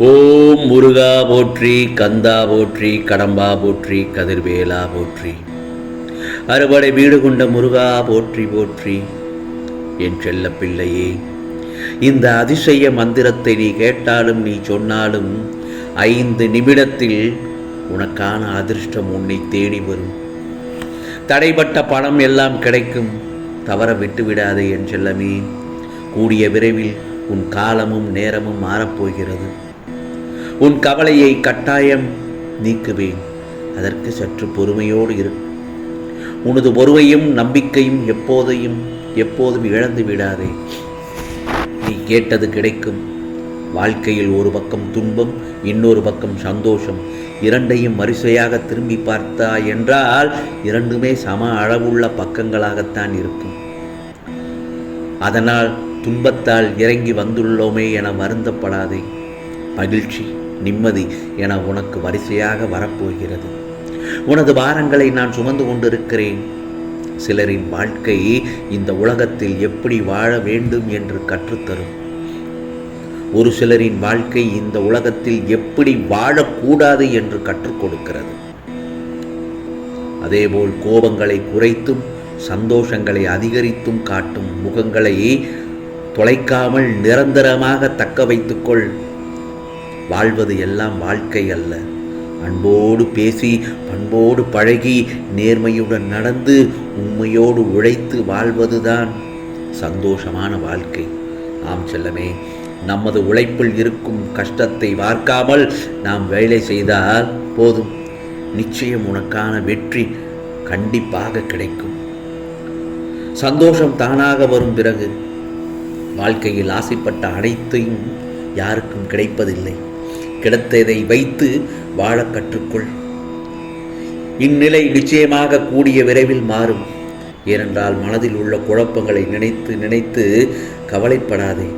ஓம் முருகா போற்றி கந்தா போற்றி கடம்பா போற்றி கதிர்வேலா போற்றி. அறுபடை வீடு கொண்ட முருகா போற்றி போற்றி. என் செல்ல பிள்ளையே இந்த அதிசய மந்திரத்தை நீ கேட்டாலும் நீ சொன்னாலும் ஐந்து நிமிடத்தில் உனக்கான அதிர்ஷ்டம் உன்னை தேடி வரும். தடைப்பட்ட பணம் எல்லாம் கிடைக்கும். தவற விட்டு விடாதே என் செல்லமே. கூடிய விரைவில் உன் காலமும் நேரமும் மாறப்போகிறது. உன் கவலையை கட்டாயம் நீக்குவேன். அதற்கு சற்று பொறுமையோடு இரு. உனது பொறுமையும் நம்பிக்கையும் எப்போதையும் எப்போதும் இழந்து விடாதே. நீ கேட்டது கிடைக்கும். வாழ்க்கையில் ஒரு பக்கம் துன்பம் இன்னொரு பக்கம் சந்தோஷம். இரண்டையும் வரிசையாக திரும்பி பார்த்தா என்றால் இரண்டுமே சம அளவுள்ள பக்கங்களாகத்தான் இருக்கும். அதனால் துன்பத்தால் இறங்கி வந்துள்ளோமே என வருந்தப்படாதே. மகிழ்ச்சி. நிம்மதி என உனக்கு வரிசையாக வரப்போகிறது. உனது பாரங்களை நான் சுமந்து கொண்டிருக்கிறேன். சிலரின் வாழ்க்கை இந்த உலகத்தில் எப்படி வாழ வேண்டும் என்று கற்றுத்தரும். ஒரு சிலரின் வாழ்க்கை இந்த உலகத்தில் எப்படி வாழக்கூடாது என்று கற்றுக் கொடுக்கிறது அதேபோல் கோபங்களை குறைத்தும் சந்தோஷங்களை அதிகரித்தும் காட்டும் முகங்களை தொலைக்காமல் நிரந்தரமாக தக்க வைத்துக்கொள். வாழ்வது எல்லாம் வாழ்க்கை அல்ல. அன்போடு பேசி பண்போடு பழகி நேர்மையுடன் நடந்து உண்மையோடு உழைத்து வாழ்வதுதான் சந்தோஷமான வாழ்க்கை. ஆம் செல்லமே நமது உழைப்பில் இருக்கும் கஷ்டத்தை பார்க்காமல் நாம் வேலை செய்தால் போதும். நிச்சயம் உனக்கான வெற்றி கண்டிப்பாக கிடைக்கும். சந்தோஷம் தானாக வரும் பிறகு வாழ்க்கையில் ஆசைப்பட்ட அனைத்தையும் யாருக்கும் கிடைப்பதில்லை. கிடைத்ததை வைத்து வாழ கற்றுக்கொள். இந்நிலை நிச்சயமாக கூடிய விரைவில் மாறும். ஏனென்றால் மனதில் உள்ள குழப்பங்களை நினைத்து நினைத்து கவலைப்படாதே.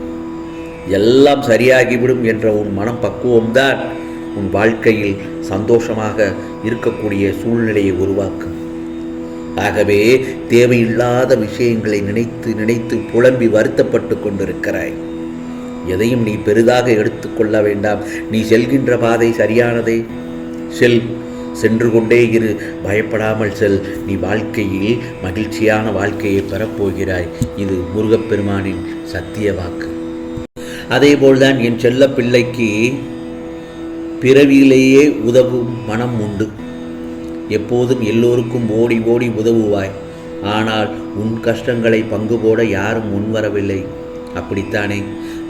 எல்லாம் சரியாகிவிடும் என்ற உன் மனம் பக்குவம்தான் உன் வாழ்க்கையில் சந்தோஷமாக இருக்கக்கூடிய சூழ்நிலையை உருவாக்கும். ஆகவே தேவையில்லாத விஷயங்களை நினைத்து நினைத்து புலம்பி வருத்தப்பட்டு கொண்டிருக்கிறாய். எதையும் நீ பெரிதாக எடுத்துக்கொள்ள வேண்டாம். நீ செல்கின்ற பாதை சரியானதே. செல். சென்று கொண்டே இரு. பயப்படாமல் செல். நீ வாழ்க்கையில் மகிழ்ச்சியான வாழ்க்கையை பெறப்போகிறாய். இது முருகப்பெருமானின் சத்திய வாக்கு. அதேபோல்தான் என் செல்ல பிள்ளைக்கு பிறவியிலேயே உதவும் மனம் உண்டு. எப்போதும் எல்லோருக்கும் ஓடி ஓடி உதவுவாய். ஆனால் உன் கஷ்டங்களை பங்கு போட யாரும் முன்வரவில்லை. அப்படித்தானே?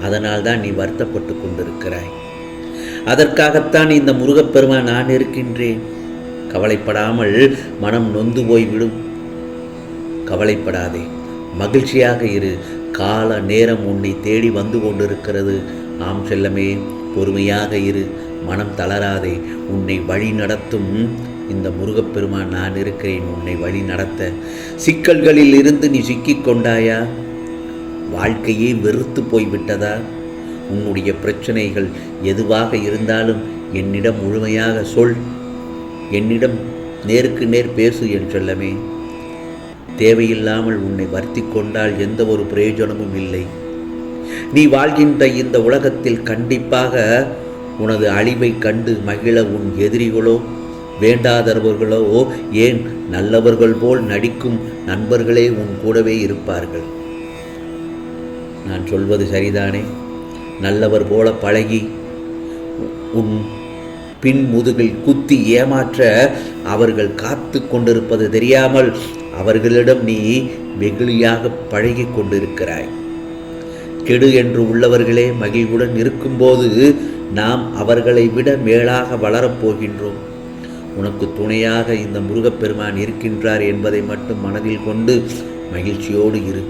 அதனால் தான் நீ வருத்தப்பட்டு கொண்டிருக்கிறாய். அதற்காகத்தான் இந்த முருகப்பெருமான் நான் இருக்கின்றேன். கவலைப்படாமல் மனம் நொந்து போய்விடும். கவலைப்படாதே. மகிழ்ச்சியாக இரு. கால நேரம் உன்னை தேடி வந்து கொண்டிருக்கிறது. ஆம் செல்லமே பொறுமையாக இரு. மனம் தளராதே. உன்னை வழி நடத்தும் இந்த முருகப்பெருமான் நான் இருக்கிறேன். உன்னை வழி நடத்த. சிக்கல்களில் இருந்து நீ சிக்கிக் கொண்டாயா? வாழ்க்கையே வெறுத்து போய்விட்டதா? உன்னுடைய பிரச்சனைகள் எதுவாக இருந்தாலும் என்னிடம் முழுமையாக சொல். என்னிடம் நேருக்கு நேர் பேசு என்றெல்லமே தேவையில்லாமல் உன்னை வருத்தி கொண்டால் எந்த ஒரு பிரயோஜனமும் இல்லை. நீ வாழ்கின்ற இந்த உலகத்தில் கண்டிப்பாக உனது அழிவை கண்டு மகிழ உன் எதிரிகளோ வேண்டாதவர்களோ ஏன் நல்லவர்கள் போல் நடிக்கும் நண்பர்களே உன் கூடவே இருப்பார்கள். நான் சொல்வது சரிதானே? நல்லவர் போல பழகி உன் பின் முதுகில் குத்தி ஏமாற்ற அவர்கள் காத்து கொண்டிருப்பது தெரியாமல் அவர்களிடம் நீ வெகுளியாக பழகி கொண்டிருக்கிறாய். கெடு என்று உள்ளவர்களே மகிழ்வுடன் இருக்கும்போது நாம் அவர்களை விட மேலாக வளரப்போகின்றோம் உனக்கு துணையாக இந்த முருகப்பெருமான் இருக்கின்றார் என்பதை மட்டும் மனதில் கொண்டு மகிழ்ச்சியோடு இரு.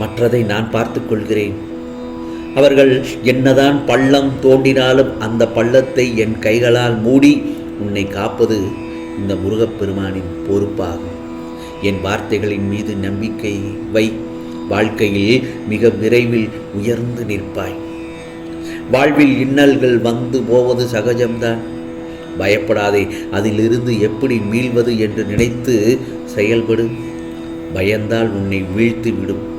மற்றதை நான் பார்த்து கொள்கிறேன். அவர்கள் என்னதான் பள்ளம் தோண்டினாலும் அந்த பள்ளத்தை என் கைகளால் மூடி உன்னை காப்பது இந்த முருகப்பெருமானின் பொறுப்பாகும். என் வார்த்தைகளின் மீது நம்பிக்கை வை. வாழ்க்கையில் மிக விரைவில் உயர்ந்து நிற்பாய். வாழ்வில் இன்னல்கள் வந்து போவது சகஜம்தான். பயப்படாதே அதிலிருந்து எப்படி மீள்வது என்று நினைத்து செயல்படு. பயந்தால் உன்னை வீழ்த்து விடும்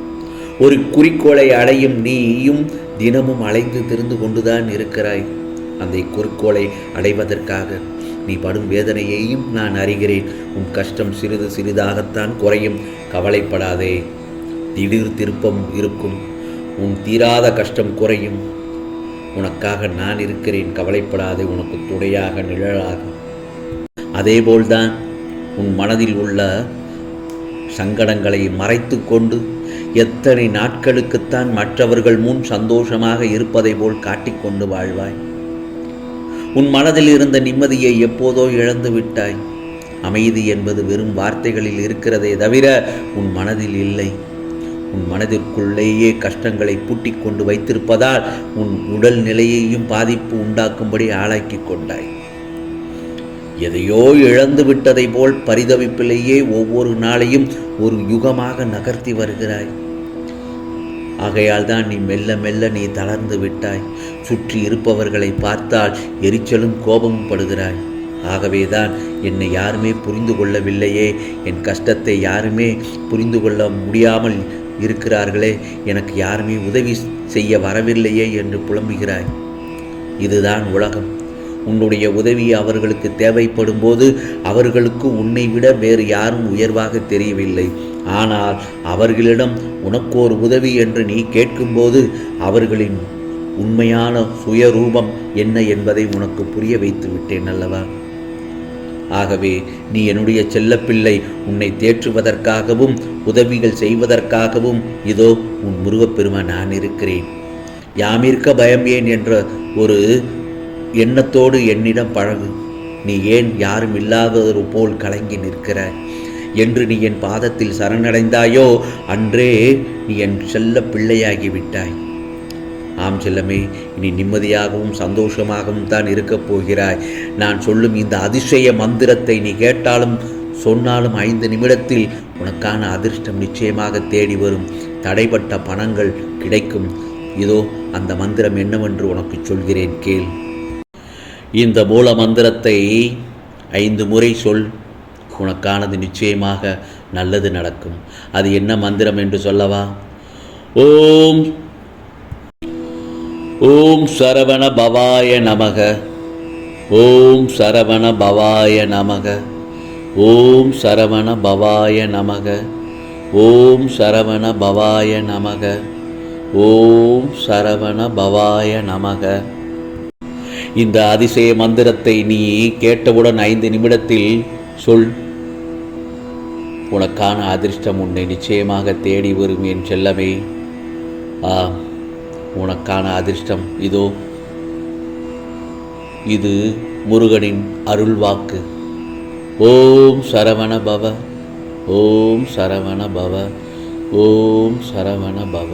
ஒரு குறிக்கோளை அடையும் நீயும் தினமும் அலைந்து திரிந்து கொண்டுதான் இருக்கிறாய். அந்த குறிக்கோளை அடைவதற்காக நீ படும் வேதனையையும் நான் அறிகிறேன். உன் கஷ்டம் சிறிது சிறிதாகத்தான் குறையும். கவலைப்படாதே. திடீர் திருப்பம் இருக்கும். உன் தீராத கஷ்டம் குறையும். உனக்காக நான் இருக்கிறேன். கவலைப்படாதே. உனக்கு துணையாக நிழலாக. அதேபோல்தான் உன் மனதில் உள்ள சங்கடங்களை மறைத்து கொண்டு எத்தனை நாட்களுக்குத்தான் மற்றவர்கள் முன் சந்தோஷமாக இருப்பதை போல் காட்டிக்கொண்டு வாழ்வாய். உன் மனதில் இருந்த நிம்மதியை எப்போதோ இழந்து விட்டாய். அமைதி என்பது வெறும் வார்த்தைகளில் இருக்கிறதே தவிர உன் மனதில் இல்லை. உன் மனதிற்குள்ளேயே கஷ்டங்களை பூட்டிக் கொண்டு வைத்திருப்பதால் உன் உடல் நிலையையும் பாதிப்பு உண்டாக்கும்படி ஆளாக்கிக் கொண்டாய். எதையோ இழந்து விட்டதை போல் பரிதவிப்பிலேயே ஒவ்வொரு நாளையும் ஒரு யுகமாக நகர்த்தி வருகிறாய். ஆகையால் தான் நீ மெல்ல மெல்ல நீ தளர்ந்து விட்டாய். சுற்றி இருப்பவர்களை பார்த்தால் எரிச்சலும் கோபமும் படுகிறாய். ஆகவேதான் என்னை யாருமே புரிந்து கொள்ளவில்லையே. என் கஷ்டத்தை யாருமே புரிந்து கொள்ள முடியாமல் இருக்கிறார்களே. எனக்கு யாருமே உதவி செய்ய வரவில்லையே என்று புலம்புகிறாய். இதுதான் உலகம். உன்னுடைய உதவி அவர்களுக்கு தேவைப்படும் போது அவர்களுக்கு உன்னை விட வேறு யாரும் உயர்வாக தெரியவில்லை. ஆனால் அவர்களிடம் உனக்கு ஒரு உதவி என்று நீ கேட்கும்போது அவர்களின் உண்மையான சுயரூபம் என்ன என்பதை உனக்கு புரிய வைத்து விட்டேன் அல்லவா? ஆகவே நீ என்னுடைய செல்லப்பிள்ளை உன்னை தேற்றுவதற்காகவும் உதவிகள் செய்வதற்காகவும் இதோ உன் முருகப்பெருமா நான் இருக்கிறேன். யாமிருக்க பயம் ஏன்? என்ற ஒரு எண்ணத்தோடு என்னிடம் பழகு. நீ ஏன் யாரும் இல்லாதது போல் கலங்கி நிற்கிற? என்று நீ என் பாதத்தில் சரணடைந்தாயோ? அன்றே நீ என் செல்ல பிள்ளையாகி விட்டாய். ஆம் செல்லமே இனி நிம்மதியாகவும் சந்தோஷமாகவும் தான் இருக்கப் போகிறாய். நான் சொல்லும் இந்த அதிசய மந்திரத்தை நீ கேட்டாலும் சொன்னாலும் ஐந்து நிமிடத்தில் உனக்கான அதிர்ஷ்டம் நிச்சயமாக தேடி வரும். தடைப்பட்ட பணங்கள் கிடைக்கும். இதோ அந்த மந்திரம் என்னவென்று உனக்கு சொல்கிறேன் கேள். இந்த மூல மந்திரத்தை ஐந்து முறை சொல். உனக்கானது நிச்சயமாக நல்லது நடக்கும். அது என்ன மந்திரம் என்று சொல்லவா? ஓம். ஓம் சரவண பவாய நமக. ஓம் சரவண பவாய நமக. ஓம் சரவண பவாய நமக. ஓம் சரவண பவாய நமக. ஓம் சரவண பவாய நமக. இந்த அதிசய மந்திரத்தை நீ கேட்டவுடன் ஐந்து நிமிடத்தில் சொல். உனக்கான அதிர்ஷ்டம் உன்னை நிச்சயமாக தேடி வரும் என் செல்லமே. ஆ உனக்கான அதிர்ஷ்டம் இதோ. இது முருகனின் அருள் வாக்கு ஓம் சரவண பவ ஓம் சரவண பவ ஓம் சரவண பவ.